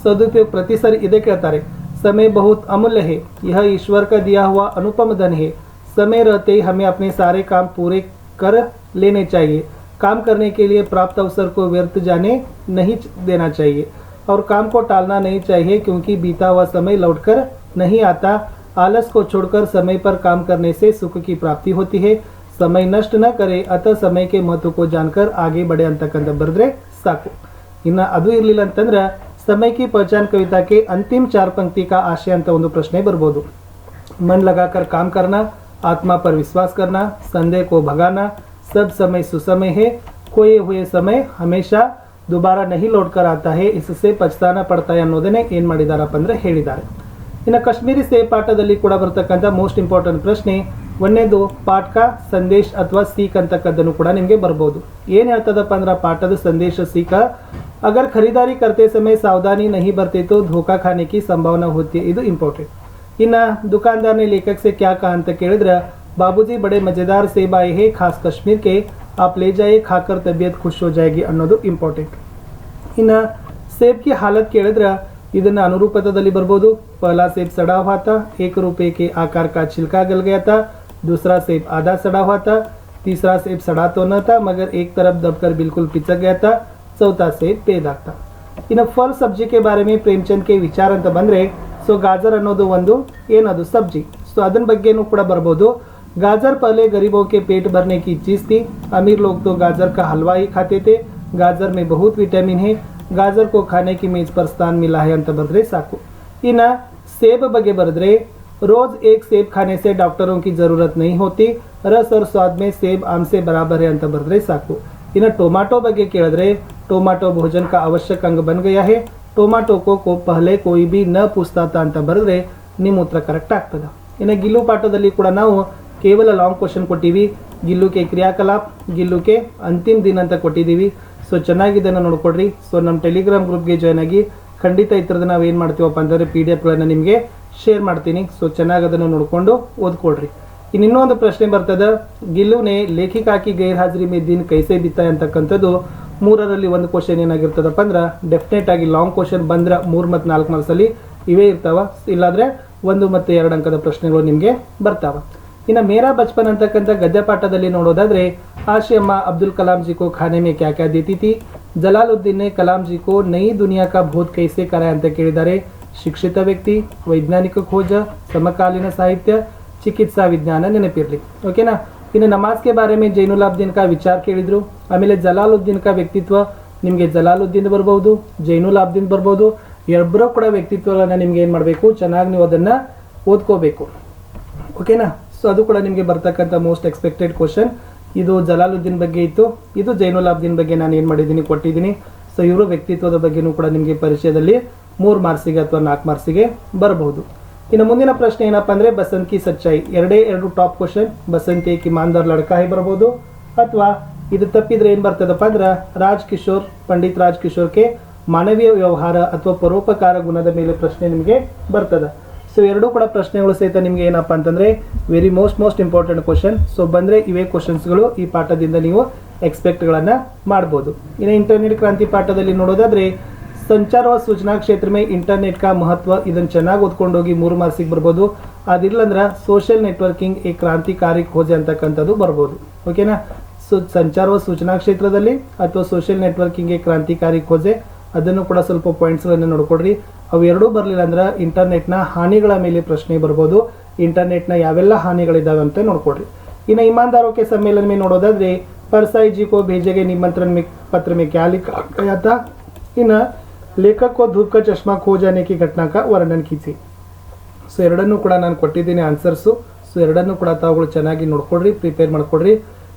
सदुपयोग प्रतिसर इधे कहता रहे। समय बहुत अमूल्य है, यह ईश्वर का दिया हुआ अनुपम धन है। समय रहते ही हमें अपने सारे काम पूरे कर लेने चाहिए काम करने के लिए प्राप्त अवसर को व्यर्थ जाने नहीं देना चाहिए और काम को टालना नहीं चाहिए क्योंकि बीता हुआ समय लौटकर नहीं आता आलस को छोड़कर समय पर काम करने से सुख की प्राप्ति होती है समय नष्ट न करे अतः समय के महत्व को जानकर आगे बढ़े ಅಂತಕ್ಕಂಥ ಬರೆದ್ರೆ ಸಾಕು ಇನ್ನು ಅದು ಇರಲಿಲ್ಲ ಅಂತಂದ್ರೆ ಸಮಯ ಕಿ ಪಹಚಾನ್ ಕವಿತಾಕ್ಕೆ ಅಂತಿಮ ಚಾರ್ ಪಂಕ್ತಿ ಕಾ ಆಶಯ ಅಂತ ಒಂದು ಪ್ರಶ್ನೆ ಬರ್ಬೋದು मन लगाकर काम करना आत्मा पर विश्वास करना संदेह को भगाना सब समय सुसमय है खोए हुए समय हमेशा ದುಬಾರ ನಹಿ ಲೌಟ್ ಕರ್ ಆತಾ ಹೇ ಇಸ್ಸೆ ಪಚ್ತಾನ ಪಡ್ತಾ है ಅನ್ನೋದನ್ನೇ ಏನು ಮಾಡಿದಾರಪ್ಪ ಅಂದ್ರೆ ಹೇಳಿದ್ದಾರೆ ಇನ್ನು ಕಾಶ್ಮೀರಿ ಸೇ ಪಾಠದಲ್ಲಿ ಕೂಡ ಬರ್ತಕ್ಕಂಥ ಮೋಸ್ಟ್ ಇಂಪಾರ್ಟೆಂಟ್ ಪ್ರಶ್ನೆ ಒಂದನೇದು ಪಾಠ ಸಂದೇಶ್ ಅಥವಾ ಸೀಕ್ ಅಂತಕ್ಕದ್ದನ್ನು ಕೂಡ ನಿಮಗೆ ಬರ್ಬೋದು ಏನು ಹೇಳ್ತದಪ್ಪ ಅಂದ್ರೆ ಆ ಪಾಠದ ಸಂದೇಶ ಸೀಕ ಅಗರ್ ಖರೀದಾರಿ करते समय सावधानी नहीं बरते तो धोखा खाने की संभावना होती है ಇದು ಇಂಪಾರ್ಟೆಂಟ್ ಇನ್ನು दुकानदार ने लेखक से क्या कहा ಅಂತ ಕೇಳಿದ್ರೆ बाबूजी बड़े मज़ेदार सेब आए हैं खास कश्मीर के आप ले जाइए खाकर तबीयत खुश हो जाएगी ಅನ್ನೋದು ಇಂಪಾರ್ಟೆಂಟ್ ಇನ್ನು ಸೇಬ್ की हालत ಕೇಳಿದ್ರೆ ಇದನ್ನ ಅನುರೂಪತದಲ್ಲಿ ಬರ್ಬೋದು पहला सेब सड़ा हुआ था एक रुपए के आकार का छिलका गल गया था दूसरा सेब आधा सड़ा हुआ था तीसरा सेब सड़ा तो न था मगर एक तरफ दबकर बिल्कुल पिचक गया था चौथा सेब पेदाग था ಇನ್ನು ಫಲ್ ಸಬ್ಜಿ ಬಾರೆ ಮೇ ಪ್ರೇಮ್ಚಂದ್ ಕೆ ವಿಚಾರ ಅಂತ ಬಂದ್ರೆ सो गाजर ಅನ್ನೋದು सब्ज़ी सो ಸಬ್ಜೆಕ್ಟ್ ಸೊ ಅದನ್ನ गाजर पहले गरीबों के पेट भरने की चीज़ थी अमीर लोग तो गाजर का हलवा ही खाते थे गाजर में बहुत विटामिन है गाजर को खाने की मेज पर स्थान मिला है अंत बरद्रे साकू इन सेब बगे बरद्रे रोज एक सेब खाने से डॉक्टरों की ज़रूरत नहीं होती रस और स्वाद में सेब आम से बराबर है अंत बरद्रे साकू इन टोमाटो बगे केड़द्रे टोमाटो भोजन का आवश्यक अंग बन गया है ಟೊಮಾಟೊ, ಕೋಕೋ, ಪಹಲೆ ಕೋಯಿ ಬಿ ನ ಪುಸ್ತಾತ ಅಂತ ಬರೆದ್ರೆ ನಿಮ್ಮ ಉತ್ತರ ಕರೆಕ್ಟ್ ಆಗ್ತದೆ. ಇನ್ನು ಗಿಲ್ಲು ಪಾಠದಲ್ಲಿ ಕೂಡ ನಾವು ಕೇವಲ ಲಾಂಗ್ ಕ್ವಶನ್ ಕೊಟ್ಟಿವಿ ಗಿಲ್ಲುಕೆ ಕ್ರಿಯಾಕಲಾಪ್ ಗಿಲ್ಲುಕೆ ಅಂತಿಮ ದಿನ ಅಂತ ಕೊಟ್ಟಿದ್ದೀವಿ ಸೊ ಚೆನ್ನಾಗಿದ್ದನ್ನು ನೋಡ್ಕೊಡ್ರಿ ಸೊ ನಮ್ಮ ಟೆಲಿಗ್ರಾಮ್ ಗ್ರೂಪ್ಗೆ ಜಾಯ್ನ್ ಆಗಿ ಖಂಡಿತ ಈ ಥರದ ನಾವು ಏನು ಮಾಡ್ತೀವಪ್ಪ ಅಂತಂದರೆ ಪಿ ಡಿ ಎಫ್ಗಳನ್ನು ನಿಮಗೆ ಶೇರ್ ಮಾಡ್ತೀನಿ. ಸೊ ಚೆನ್ನಾಗಿ ಅದನ್ನು ನೋಡಿಕೊಂಡು ಓದ್ಕೊಡ್ರಿ ಇನ್ನು ಇನ್ನೊಂದು ಪ್ರಶ್ನೆ ಬರ್ತದೆ, ಗಿಲ್ಲುನೆ ಲೇಖಿಕಾಕಿ ಗೈರ್ಹಾಜರಿ ಮೇ ದಿನ ಕೈಸೆ ಬಿತ್ತ ಅಂತಕ್ಕಂಥದ್ದು ಮೂರರಲ್ಲಿ ಒಂದು ಕ್ವಶನ್ ಏನಾಗಿರ್ತದಪ್ಪ ಅಂದ್ರೆ ಡೆಫಿನೆಟ್ ಆಗಿ ಲಾಂಗ್ ಕ್ವಶನ್ ಬಂದ್ರೆ ಮೂರು ಮತ್ತು ನಾಲ್ಕು ಮಾರ್ಕ್ಸಲ್ಲಿ ಇವೇ ಇರ್ತಾವ. ಇಲ್ಲಾಂದರೆ ಒಂದು ಮತ್ತು ಎರಡು ಅಂಕದ ಪ್ರಶ್ನೆಗಳು ನಿಮಗೆ ಬರ್ತಾವ. ಇನ್ನು ಮೇರಾ ಬಚ್ಪನ್ ಅಂತಕ್ಕಂಥ ಗದ್ಯಪಾಠದಲ್ಲಿ ಪಾಠದಲ್ಲಿ ಆಶಿಯಮ್ಮ ಅಬ್ದುಲ್ ಕಲಾಂ ಜಿ ಕೋ ಖಾನೆ ಮೇ ಕ್ಯಾ ಕ್ಯಾ ದೇತಿ ತಿ ಜಲಾಲುದ್ದೀನ್ ಕಲಾಂ ಜಿ ಕೋ ನೈ ದುನಿಯಾ ಕಾ ಭೂತ್ ಕೈಸೆ ಕರ ಅಂತ ಕೇಳಿದ್ದಾರೆ. ಶಿಕ್ಷಿತ ವ್ಯಕ್ತಿ, ವೈಜ್ಞಾನಿಕ ಖೋಜ, ಸಮಕಾಲೀನ ಸಾಹಿತ್ಯ, ಚಿಕಿತ್ಸಾ ವಿಜ್ಞಾನ ನೆನಪಿರಲಿ. ಓಕೆನಾ ಇನ್ನು ನಮಾಜ್ಗೆ ಬಾರೆ ಮೇ ಜೈನುಲಾಬ್ದೀನ್ ಕಾ ವಿಚಾರ ಕೇಳಿದ್ರು, ಆಮೇಲೆ ಜಲಾಲುದ್ದೀನ್ ಕಾ ವ್ಯಕ್ತಿತ್ವ ನಿಮಗೆ ಜಲಾಲುದ್ದೀನ್ ಬರ್ಬೋದು ಜೈನುಲಾಬ್ದೀನ್ ಬರ್ಬೋದು ಇಬ್ಬರು ಕೂಡ ವ್ಯಕ್ತಿತ್ವಗಳನ್ನ ನಿಮ್ಗೆ ಏನು ಮಾಡಬೇಕು, ಚೆನ್ನಾಗಿ ನೀವು ಅದನ್ನು ಓದ್ಕೋಬೇಕು. ಓಕೆನಾ ಸೊ ಅದು ಕೂಡ ನಿಮಗೆ ಬರ್ತಕ್ಕಂಥ ಮೋಸ್ಟ್ ಎಕ್ಸ್ಪೆಕ್ಟೆಡ್ ಕ್ವಶನ್ ಇದು ಜಲಾಲುದ್ದೀನ್ ಬಗ್ಗೆ ಇತ್ತು, ಇದು ಜೈನುಲಾಬ್ದೀನ್ ಬಗ್ಗೆ ನಾನು ಏನು ಮಾಡಿದ್ದೀನಿ, ಕೊಟ್ಟಿದ್ದೀನಿ. ಸೊ ಇವರು ವ್ಯಕ್ತಿತ್ವದ ಬಗ್ಗೆನೂ ಕೂಡ ನಿಮಗೆ ಪರಿಚಯದಲ್ಲಿ ಮೂರು ಮಾರ್ಕ್ಸಿಗೆ ಅಥವಾ ನಾಲ್ಕು ಮಾರ್ಕ್ಸಿಗೆ ಬರಬಹುದು ಇನ್ನು ಮುಂದಿನ ಪ್ರಶ್ನೆ ಏನಪ್ಪ ಅಂದರೆ ಬಸಂತ್ ಕಿ ಸಚ್ಚಾಯಿ. ಎರಡೇ ಎರಡು ಟಾಪ್ ಕ್ವಶನ್ ಬಸಂತಿ, ಕಿ ಮಾಂದರ್ ಲಡ್ಕಾಯಿ ಬರ್ಬೋದು. ಅಥವಾ ಇದು ತಪ್ಪಿದ್ರೆ ಏನು ಬರ್ತದಪ್ಪ ಅಂದ್ರೆ ರಾಜ್ ಕಿಶೋರ್, ಪಂಡಿತ್ ರಾಜ್ ಕಿಶೋರ್ಗೆ ಮಾನವೀಯ ವ್ಯವಹಾರ ಅಥವಾ ಪರೋಪಕಾರ ಗುಣದ ಮೇಲೆ ಪ್ರಶ್ನೆ ನಿಮಗೆ ಬರ್ತದೆ. ಸೊ ಎರಡೂ ಕೂಡ ಪ್ರಶ್ನೆಗಳು ಸಹಿತ ನಿಮಗೆ ಏನಪ್ಪ ಅಂತಂದರೆ very most most important question so ಬಂದರೆ ಇವೇ ಕ್ವಶನ್ಸ್ಗಳು ಈ ಪಾಠದಿಂದ ನೀವು ಎಕ್ಸ್ಪೆಕ್ಟ್ಗಳನ್ನು ಮಾಡ್ಬೋದು. ಇನ್ನು ಇಂಟರ್ನೆಟ್ ಕ್ರಾಂತಿ ಪಾಠದಲ್ಲಿ ನೋಡೋದಾದರೆ ಸಂಚಾರ ವ ಸೂಚನಾ ಕ್ಷೇತ್ರ ಮೇ ಇಂಟರ್ನೆಟ್ ಕಾ ಮಹತ್ವ ಇದನ್ನು ಚೆನ್ನಾಗಿ ಓದ್ಕೊಂಡೋಗಿ ಮೂರು ಮಾರ್ಕ್ಸಿಗೆ ಬರ್ಬೋದು ಅದಿಲ್ಲಂದ್ರೆ ಸೋಷಿಯಲ್ ನೆಟ್ವರ್ಕಿಂಗ್ ಈ ಕ್ರಾಂತಿಕಾರಿ ಖೋಜ್ ಅಂತಕ್ಕಂಥದ್ದು ಬರ್ಬೋದು ಓಕೆನಾ ಸೊ ಸಂಚಾರ ವ ಸೂಚನಾ ಕ್ಷೇತ್ರದಲ್ಲಿ ಅಥವಾ ಸೋಷಿಯಲ್ ನೆಟ್ವರ್ಕಿಂಗ್ಗೆ ಕ್ರಾಂತಿಕಾರಿ ಖೋಜೆ ಅದನ್ನು ಕೂಡ ಸ್ವಲ್ಪ ಪಾಯಿಂಟ್ಸ್ಗಳನ್ನು ನೋಡ್ಕೊಡ್ರಿ ಅವು ಎರಡೂ ಬರಲಿಲ್ಲ ಅಂದ್ರೆ ಇಂಟರ್ನೆಟ್ನ ಹಾನಿಗಳ ಮೇಲೆ ಪ್ರಶ್ನೆ ಬರ್ಬೋದು ಇಂಟರ್ನೆಟ್ನ ಯಾವೆಲ್ಲ ಹಾನಿಗಳಿದಾವೆ ಅಂತ ನೋಡ್ಕೊಡ್ರಿ ಇನ್ನು ईमानदारों के सम्मेलन में ನೋಡೋದಾದ್ರೆ परसाई जी को भेजे गए निमंत्रण में पत्र में क्या लिखा गया था ಇನ್ನು लेखक को धूप का चश्मा खो जाने की घटना का वर्णन कीजिए ಸೊ ಎರಡನ್ನೂ ಕೂಡ ನಾನು ಕೊಟ್ಟಿದ್ದೀನಿ ಆನ್ಸರ್ಸು ಸೊ ಎರಡನ್ನೂ ಕೂಡ ತಾವುಗಳು ಚೆನ್ನಾಗಿ ನೋಡ್ಕೊಡ್ರಿ ಪ್ರಿಪೇರ್ ಮಾಡ್ಕೊಡ್ರಿ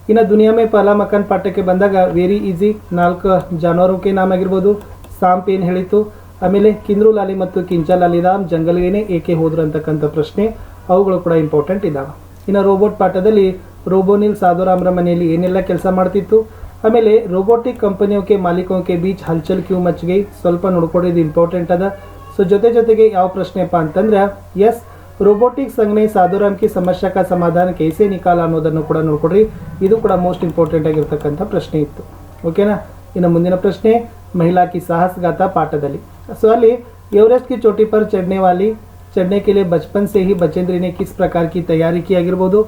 ಇನ್ನು ದುನಿಯಾ ಮೇ ಪಹಲಾ ಮಕಾನ್ ಪಾಠಕ್ಕೆ ಬಂದಾಗ ವೆರಿ ಈಸಿ ನಾಲ್ಕು ಜಾನುವಾರುಕೆ ನಾಮ ಆಗಿರ್ಬೋದು ಸಾಂಪ್ ಏನು ಹೇಳಿತು ಆಮೇಲೆ ಕಿಂದ್ರು ಲಾಲಿ ಮತ್ತು ಕಿಂಚ ಲಾಲಿರಾಮ್ ಜಂಗಲ್ಗೇನೆ ಏಕೆ ಹೋದ್ರು ಅಂತಕ್ಕಂಥ ಪ್ರಶ್ನೆ ಅವುಗಳು ಕೂಡ ಇಂಪಾರ್ಟೆಂಟ್ ಇದ್ದಾವೆ ಇನ್ನು ರೋಬೋಟ್ ಪಾಠದಲ್ಲಿ ರೋಬೋನಿಲ್ ಸಾಧುರಾಮ್ರ ಮನೆಯಲ್ಲಿ ಏನೆಲ್ಲ ಕೆಲಸ ಮಾಡ್ತಿತ್ತು ಆಮೇಲೆ ರೋಬೋಟಿಕ್ ಕಂಪನಿಯೋಕೆ ಮಾಲೀಕೋಕೆ ಬೀಚ್ ಹಲ್ಚಲ್ ಕ್ಯೂ ಮಚ್ ಗೈ ಸ್ವಲ್ಪ ಇದು ಇಂಪಾರ್ಟೆಂಟ್ ಅದ. ಸೊ ಜೊತೆ ಜೊತೆಗೆ ಯಾವ ಪ್ರಶ್ನೆಪ್ಪ ಅಂತಂದ್ರೆ ಎಸ್ ರೋಬೋಟಿಕ್ ಸಂಘನೆ ಸಾಧುರಾಮ್ ಕಿ ಸಮಸ್ಯೆ ಕಾ ಸಮಾಧಾನ ಕೈಸೆ ನಿಕಾಲ ಅನ್ನೋದನ್ನು ಕೂಡ ನೋಡ್ಕೊಡ್ರಿ. ಇದು ಕೂಡ ಮೋಸ್ಟ್ ಇಂಪಾರ್ಟೆಂಟ್ ಆಗಿರ್ತಕ್ಕಂಥ ಪ್ರಶ್ನೆ ಇತ್ತು. ಓಕೆನಾ ಇನ್ನು ಮುಂದಿನ ಪ್ರಶ್ನೆ, ಮಹಿಳಾ ಕಿ ಸಾಹಸಗಾತ ಪಾಠದಲ್ಲಿ. ಸೊ ಅಲ್ಲಿ ಎವರೆಸ್ಟ್ ಕಿ ಚೋಟಿ ಪರ್ ಚಡ್ನೆ ವಾಲಿ, ಚಡ್ನೆ ಕೆ ಬಚ್ಪನ್ ಸೇಹಿ ಸೇ ಬಚೇಂದ್ರಿನೇ ಕಿಸ್ ಪ್ರಕಾರ ಕಿ ತಯಾರಿ ಆಗಿರ್ಬೋದು.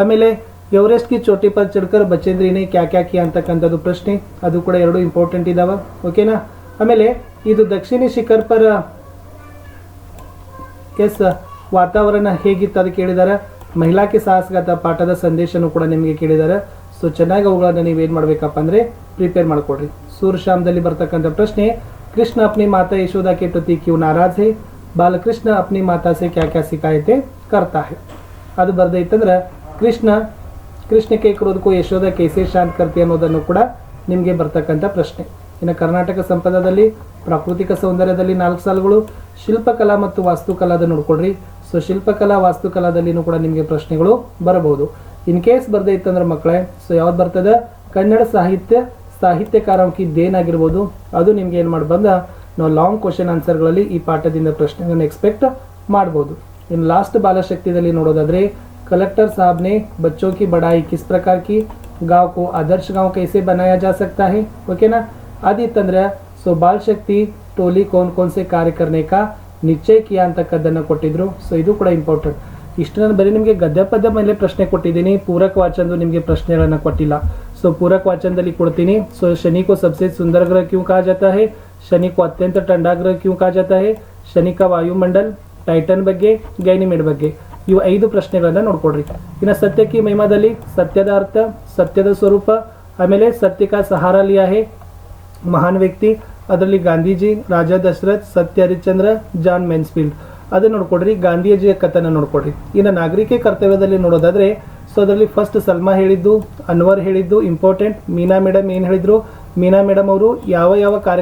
ಆಮೇಲೆ ಎವರೆಸ್ಟ್ ಕಿ ಚೋಟಿ ಪರ್ ಚಡ್ಕರ್ ಬಚೇಂದ್ರಿನೇ ಕ್ಯಾ ಕ್ಯಾ ಕಿ ಅಂತಕ್ಕಂಥದ್ದು ಪ್ರಶ್ನೆ. ಅದು ಕೂಡ ಎರಡು ಇಂಪಾರ್ಟೆಂಟ್ ಇದಾವ. ಓಕೆನಾ ಆಮೇಲೆ ಇದು ದಕ್ಷಿಣ ಶಿಖರ್ ಪರ, ಎಸ್, ವಾತಾವರಣ ಹೇಗಿತ್ತು ಅದು ಕೇಳಿದ್ದಾರೆ ಮಹಿಳಾ ಸಾಹಸಗಾತ ಸಾಹಸಗತ ಪಾಠದ ಸಂದೇಶನೂ ಕೂಡ ನಿಮಗೆ ಕೇಳಿದ್ದಾರೆ ಸೊ ಚೆನ್ನಾಗಿ ಅವುಗಳನ್ನು ನೀವೇನು ಮಾಡಬೇಕಪ್ಪ ಅಂದರೆ ಪ್ರಿಪೇರ್ ಮಾಡಿಕೊಡ್ರಿ. ಸೂರ್ಯಶಾಮದಲ್ಲಿ ಬರ್ತಕ್ಕಂಥ ಪ್ರಶ್ನೆ, ಕೃಷ್ಣ ಅಪ್ನಿ ಮಾತಾ ಯಶೋಧ ಪ್ರತಿ ಕ್ಯೂ ನಾರಾಜೆ ಬಾಲಕೃಷ್ಣ ಅಪ್ನಿ ಮಾತಾಸೆ ಕ್ಯಾ ಕ್ಯಾ ಸಿಕಾಯತೆ ಕರ್ತಾ ಅದು ಬರ್ದೈತಂದ್ರೆ, ಕೃಷ್ಣ ಕೃಷ್ಣಕ್ಕೆ ಕ್ರೋಧಕ್ಕೂ ಯಶೋಧ ಕೈಸೆ ಶಾಂತ ಕರ್ತಿ ಅನ್ನೋದನ್ನು ಕೂಡ ನಿಮಗೆ ಬರ್ತಕ್ಕಂಥ ಪ್ರಶ್ನೆ. ಇನ್ನು ಕರ್ನಾಟಕ ಸಂಪದದಲ್ಲಿ, ಪ್ರಾಕೃತಿಕ ಸೌಂದರ್ಯದಲ್ಲಿ ನಾಲ್ಕು ಸಾಲುಗಳು, ಶಿಲ್ಪಕಲಾ ಮತ್ತು ವಾಸ್ತುಕಲಾದ ನೋಡ್ಕೊಡ್ರಿ ಸೊ ಶಿಲ್ಪಕಲಾ, ವಾಸ್ತುಕಲಾದಲ್ಲಿನೂ ಕೂಡ ನಿಮಗೆ ಪ್ರಶ್ನೆಗಳು ಬರಬಹುದು. ಇನ್ ಕೇಸ್ ಬರ್ದೈತಂದ್ರೆ ಮಕ್ಕಳೇ ಸೊ ಯಾವ್ದು ಬರ್ತದೆ? ಕನ್ನಡ ಸಾಹಿತ್ಯ, ಸಾಹಿತ್ಯಕಾರಕಿ ಕಾರಣಕ್ಕೆ ಆಗಿರ್ಬೋದು. ಅದು ನಿಮ್ಗೆ ಏನು ಮಾಡಿ ಬಂದ? ನಾವು ಲಾಂಗ್ ಕ್ವಶನ್ ಆನ್ಸರ್ಗಳಲ್ಲಿ ಈ ಪಾಠದಿಂದ ಪ್ರಶ್ನೆಗಳನ್ನು ಎಕ್ಸ್ಪೆಕ್ಟ್ ಮಾಡ್ಬೋದು. ಇನ್ನು ಲಾಸ್ಟ್ ಬಾಲಶಕ್ತಿಯಲ್ಲಿ ನೋಡೋದಾದ್ರೆ कलेक्टर साहब ने बच्चों की बढ़ाई किस प्रकार की गांव को आदर्श गांव कैसे बनाया जा सकता है ಓಕೆನಾ ಅದಿತ್ತಂದ್ರೆ ಸೊ ಬಾಲ್ ಶಕ್ತಿ ಟೋಲಿ ಕೌನ್ ಕೌನ್ ಸೆ ಕಾರ್ಯ करने का ನಿಶ್ಚಯ ಕಿಯಾ ಅಂತಕ್ಕದ್ದನ್ನು ಕೊಟ್ಟಿದ್ರು ಸೊ ಇದು ಕೂಡ ಇಂಪಾರ್ಟೆಂಟ್ ಇಷ್ಟು ನಾನು ಬರೀ ನಿಮಗೆ ಗದ್ಯ ಪದ್ಯ ಮೇಲೆ ಪ್ರಶ್ನೆ ಕೊಟ್ಟಿದ್ದೀನಿ ಪೂರಕ ವಾಚನದು ನಿಮಗೆ ಪ್ರಶ್ನೆಗಳನ್ನು ಕೊಟ್ಟಿಲ್ಲ ಸೊ ಪೂರಕ ವಾಚನದಲ್ಲಿ ಕೊಡ್ತೀನಿ ಸೊ ಶನಿ को सबसे सुंदर ग्रह क्यों कहा जाता है शनि को अत्यंत ठंडा ग्रह क्यों कहा जाता है ಶನಿ का ವಾಯುಮಂಡಲ್ ಟೈಟನ್ ಬಗ್ಗೆ ಗೈನಿಮೇಡ್ ಬಗ್ಗೆ ಇವು ಐದು ಪ್ರಶ್ನೆಗಳನ್ನ ನೋಡ್ಕೊಡ್ರಿ ಇನ್ನು ಸತ್ಯಕ್ಕೆ ಮಹಿಮಾದಲ್ಲಿ ಸತ್ಯದ ಅರ್ಥ, ಸತ್ಯದ ಸ್ವರೂಪ, ಆಮೇಲೆ ಸತ್ಯಕ ಸಹಾರ ಲಿಯಾ ಮಹಾನ್ ವ್ಯಕ್ತಿ, ಅದರಲ್ಲಿ ಗಾಂಧೀಜಿ, ರಾಜಾ ದಶರಥ್, ಸತ್ಯ ಹರಿಶ್ಚಂದ್ರ, ಜಾನ್ ಮೆನ್ಸ್ಫೀಲ್ಡ್. ಅದನ್ನ ನೋಡ್ಕೊಡ್ರಿ ಗಾಂಧೀಜಿಯ ಕಥನ ನೋಡ್ಕೊಡ್ರಿ ಇನ್ನು ನಾಗರಿಕ ಕರ್ತವ್ಯದಲ್ಲಿ ನೋಡೋದಾದ್ರೆ, ಸೊ ಅದರಲ್ಲಿ ಫಸ್ಟ್ ಸಲ್ಮಾ ಹೇಳಿದ್ದು, ಅನ್ವರ್ ಹೇಳಿದ್ದು ಇಂಪಾರ್ಟೆಂಟ್ ಮೀನಾ ಮೇಡಮ್ ಏನು ಹೇಳಿದ್ರು, ಮೀನಾ ಮೇಡಮ್ ಅವರು ಯಾವ ಯಾವ ಕಾರ್ಯಕ್ರಮ